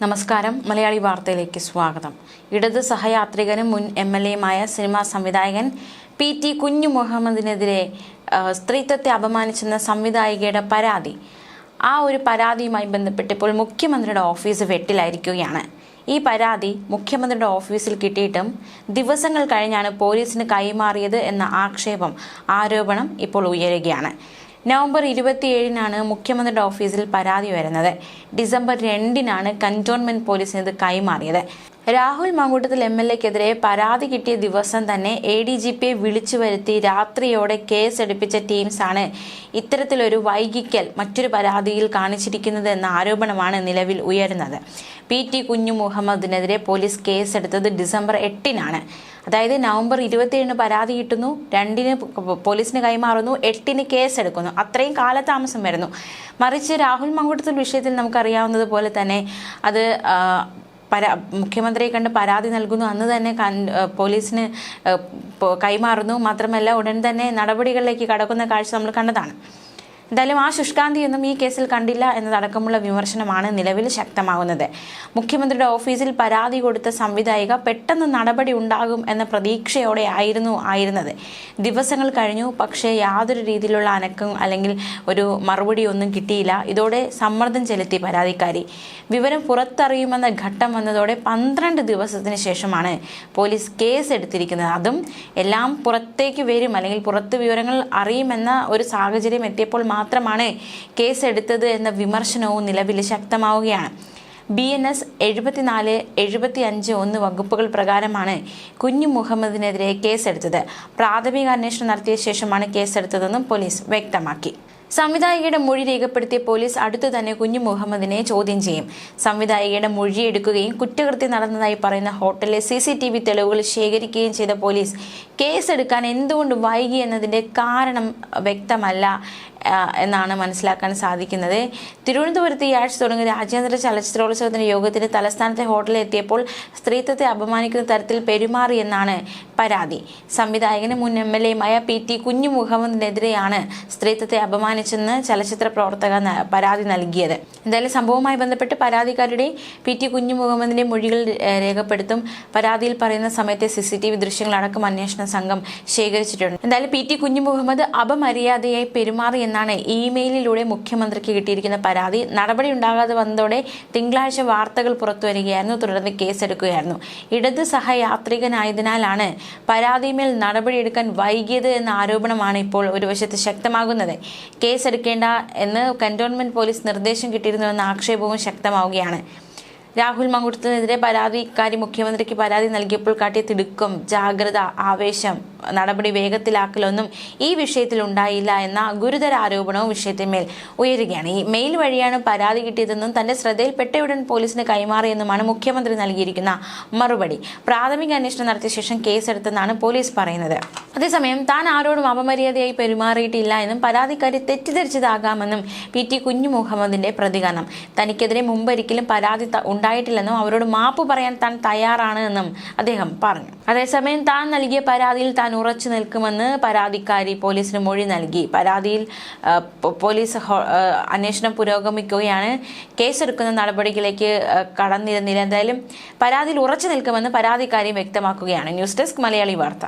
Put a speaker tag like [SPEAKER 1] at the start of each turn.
[SPEAKER 1] നമസ്കാരം. മലയാളി വാർത്തയിലേക്ക് സ്വാഗതം. ഇടത് സഹയാത്രികനും മുൻ എം എൽ എയുമായ സിനിമാ സംവിധായകൻ പി ടി കുഞ്ഞു മുഹമ്മദിനെതിരെ സ്ത്രീത്വത്തെ അപമാനിച്ചെന്ന സംവിധായികയുടെ പരാതി. ആ ഒരു പരാതിയുമായി ബന്ധപ്പെട്ട് ഇപ്പോൾ മുഖ്യമന്ത്രിയുടെ ഓഫീസ് വെട്ടിലായിരിക്കുകയാണ്. ഈ പരാതി മുഖ്യമന്ത്രിയുടെ ഓഫീസിൽ കിട്ടിയിട്ടും ദിവസങ്ങൾ കഴിഞ്ഞാണ് പോലീസിന് കൈമാറിയത് എന്ന ആക്ഷേപം ആരോപണം ഇപ്പോൾ ഉയരുകയാണ്. നവംബർ ഇരുപത്തിയേഴിനാണ് മുഖ്യമന്ത്രിയുടെ ഓഫീസിൽ പരാതി വരുന്നത്. ഡിസംബർ രണ്ടിനാണ് കന്റോൺമെന്റ് പോലീസിന് ഇത് കൈമാറിയത്. രാഹുൽ മങ്കൂട്ടത്തിൽ എം എൽ എക്കെതിരെ പരാതി കിട്ടിയ ദിവസം തന്നെ എ ഡി ജി പിയെ വിളിച്ചു വരുത്തി രാത്രിയോടെ കേസ് എടുപ്പിച്ച ടീംസാണ് ഇത്തരത്തിലൊരു വൈകിക്കൽ മറ്റൊരു പരാതിയിൽ കാണിച്ചിരിക്കുന്നത് എന്ന ആരോപണമാണ് നിലവിൽ ഉയരുന്നത്. പി ടി കുഞ്ഞു മുഹമ്മദിനെതിരെ പോലീസ് കേസെടുത്തത് ഡിസംബർ എട്ടിനാണ്. അതായത് നവംബർ ഇരുപത്തിയേഴിന് പരാതി കിട്ടുന്നു രണ്ടിന് പോലീസിന് കൈമാറുന്നു എട്ടിന് കേസെടുക്കുന്നു. അത്രയും കാലതാമസം വരുന്നു. മറിച്ച് രാഹുൽ മങ്കുട്ടത്തിൽ വിഷയത്തിൽ നമുക്കറിയാവുന്നത് പോലെ തന്നെ അത് പരാ മുഖ്യമന്ത്രിയെ കണ്ട് പരാതി നൽകുന്നു. അന്ന് തന്നെ പോലീസിന് കൈമാറുന്നു. മാത്രമല്ല ഉടൻ തന്നെ നടപടികളിലേക്ക് കടക്കുന്ന കാഴ്ച നമ്മൾ കണ്ടതാണ്. എന്തായാലും ആ ശുഷ്കാന്തിയൊന്നും ഈ കേസിൽ കണ്ടില്ല എന്നതടക്കമുള്ള വിമർശനമാണ് നിലവിൽ ശക്തമാകുന്നത്. മുഖ്യമന്ത്രിയുടെ ഓഫീസിൽ പരാതി കൊടുത്ത സംവിധായിക പെട്ടെന്ന് നടപടി ഉണ്ടാകും എന്ന പ്രതീക്ഷയോടെ ആയിരുന്നു ആയിരുന്നത്. ദിവസങ്ങൾ കഴിഞ്ഞു പക്ഷേ യാതൊരു രീതിയിലുള്ള അനക്കം അല്ലെങ്കിൽ ഒരു മറുപടി ഒന്നും കിട്ടിയില്ല. ഇതോടെ സമ്മർദ്ദം ചെലുത്തി പരാതിക്കാരി. വിവരം പുറത്തറിയുമെന്ന ഘട്ടം വന്നതോടെ പന്ത്രണ്ട് ദിവസത്തിന് ശേഷമാണ് പോലീസ് കേസ് എടുത്തിരിക്കുന്നത് അതും എല്ലാം പുറത്തേക്ക് വരും അല്ലെങ്കിൽ പുറത്ത് വിവരങ്ങൾ അറിയുമെന്ന ഒരു സാഹചര്യം എത്തിയപ്പോൾ മാത്രമാണ് കേസ് എടുത്തത് എന്ന വിമർശനവും നിലവിൽ ശക്തമാവുകയാണ്. ബി എൻ എസ് എഴുപത്തിനാല് എഴുപത്തി അഞ്ച് ഒന്ന് വകുപ്പുകൾ പ്രകാരമാണ് കുഞ്ഞു മുഹമ്മദിനെതിരെ കേസെടുത്തത്. പ്രാഥമിക അന്വേഷണം നടത്തിയ ശേഷമാണ് കേസെടുത്തതെന്നും പോലീസ് വ്യക്തമാക്കി. സംവിധായികയുടെ മൊഴി രേഖപ്പെടുത്തിയ പോലീസ് അടുത്തു തന്നെ കുഞ്ഞു മുഹമ്മദിനെ ചോദ്യം ചെയ്യും. സംവിധായികയുടെ മൊഴി എടുക്കുകയും കുറ്റകൃത്യം നടന്നതായി പറയുന്ന ഹോട്ടലിലെ സി സി ടി വി തെളിവുകൾ ശേഖരിക്കുകയും ചെയ്ത പോലീസ് കേസെടുക്കാൻ എന്തുകൊണ്ട് വൈകി എന്നതിന്റെ കാരണം വ്യക്തമല്ല എന്നാണ് മനസ്സിലാക്കാൻ സാധിക്കുന്നത്. തിരുവനന്തപുരത്ത് ഈ ആഴ്ച തുടങ്ങിയ രാജ്യാന്തര ചലച്ചിത്രോത്സവത്തിന്റെ യോഗത്തിന് തലസ്ഥാനത്തെ ഹോട്ടലിൽ എത്തിയപ്പോൾ സ്ത്രീത്വത്തെ അപമാനിക്കുന്ന തരത്തിൽ പെരുമാറി എന്നാണ് പരാതി. സംവിധായകന് മുൻ എം എൽ എയുമായ പി ടി കുഞ്ഞു മുഹമ്മദിനെതിരെയാണ് സ്ത്രീത്വത്തെ അപമാനിച്ചെന്ന് ചലച്ചിത്ര പ്രവർത്തക പരാതി നൽകിയത്. എന്തായാലും സംഭവവുമായി ബന്ധപ്പെട്ട് പരാതിക്കാരുടെ പി ടി കുഞ്ഞു മുഹമ്മദിന്റെ മൊഴികൾ രേഖപ്പെടുത്തും. പരാതിയിൽ പറയുന്ന സമയത്തെ സി സി ടി വി ദൃശ്യങ്ങളടക്കം അന്വേഷണ സംഘം ശേഖരിച്ചിട്ടുണ്ട്. എന്തായാലും പി ടി കുഞ്ഞു മുഹമ്മദ് അപമര്യാദയായി പെരുമാറി എന്നാണ് ഇമെയിലിലൂടെ മുഖ്യമന്ത്രിക്ക് കിട്ടിയിരിക്കുന്ന പരാതി. നടപടി ഉണ്ടാകാതെ വന്നതോടെ തിങ്കളാഴ്ച വാർത്തകൾ പുറത്തുവരികയായിരുന്നു തുടർന്ന് കേസെടുക്കുകയായിരുന്നു. ഇടത് സഹയാത്രികനായതിനാലാണ് പരാതിമേൽ നടപടിയെടുക്കാൻ വൈകിയത് എന്ന ആരോപണമാണ് ഇപ്പോൾ ഒരു വശത്ത് ശക്തമാകുന്നത്. കേസെടുക്കേണ്ട എന്ന് കന്റോൺമെന്റ് പോലീസ് നിർദ്ദേശം കിട്ടിയിരുന്നുവെന്ന ആക്ഷേപവും ശക്തമാവുകയാണ്. രാഹുൽ മങ്കുട്ടത്തിനെതിരെ പരാതിക്കാരി മുഖ്യമന്ത്രിക്ക് പരാതി നൽകിയപ്പോൾ കാട്ടിയ തിടുക്കം ജാഗ്രത ആവേശം നടപടി വേഗത്തിലാക്കലൊന്നും ഈ വിഷയത്തിൽ ഉണ്ടായില്ല എന്ന ഗുരുതര ആരോപണവും വിഷയത്തിന്മേൽ ഉയരുകയാണ്. ഈ മെയിൽ വഴിയാണ് പരാതി കിട്ടിയതെന്നും തന്റെ ശ്രദ്ധയിൽപ്പെട്ടയുടൻ പോലീസിന് കൈമാറിയെന്നുമാണ് മുഖ്യമന്ത്രി നൽകിയിരിക്കുന്ന മറുപടി. പ്രാഥമിക അന്വേഷണം നടത്തിയ ശേഷം കേസെടുത്തെന്നാണ് പോലീസ് പറയുന്നത്. അതേസമയം താൻ ആരോടും അപമര്യാദയായി പെരുമാറിയിട്ടില്ല എന്നും പരാതിക്കാരി തെറ്റിദ്ധരിച്ചതാകാമെന്നും പി ടി കുഞ്ഞു മുഹമ്മദിന്റെ പ്രതികരണം. തനിക്കെതിരെ മുമ്പൊരിക്കലും പരാതി ഉണ്ടായിട്ടില്ലെന്നും അവരോട് മാപ്പ് പറയാൻ താൻ തയ്യാറാണ് എന്നും അദ്ദേഹം പറഞ്ഞു. അതേസമയം താൻ നൽകിയ പരാതിയിൽ താൻ ഉറച്ചു നിൽക്കുമെന്ന് പരാതിക്കാരി പോലീസിന് മൊഴി നൽകി. പരാതിയിൽ പോലീസ് അന്വേഷണം പുരോഗമിക്കുകയാണ്. കേസെടുക്കുന്ന നടപടികളിലേക്ക് കടന്നിരുന്നില്ല. എന്തായാലും പരാതിയിൽ ഉറച്ചു നിൽക്കുമെന്ന് പരാതിക്കാരി വ്യക്തമാക്കുകയാണ്. ന്യൂസ് ഡെസ്ക് മലയാളി വാർത്ത.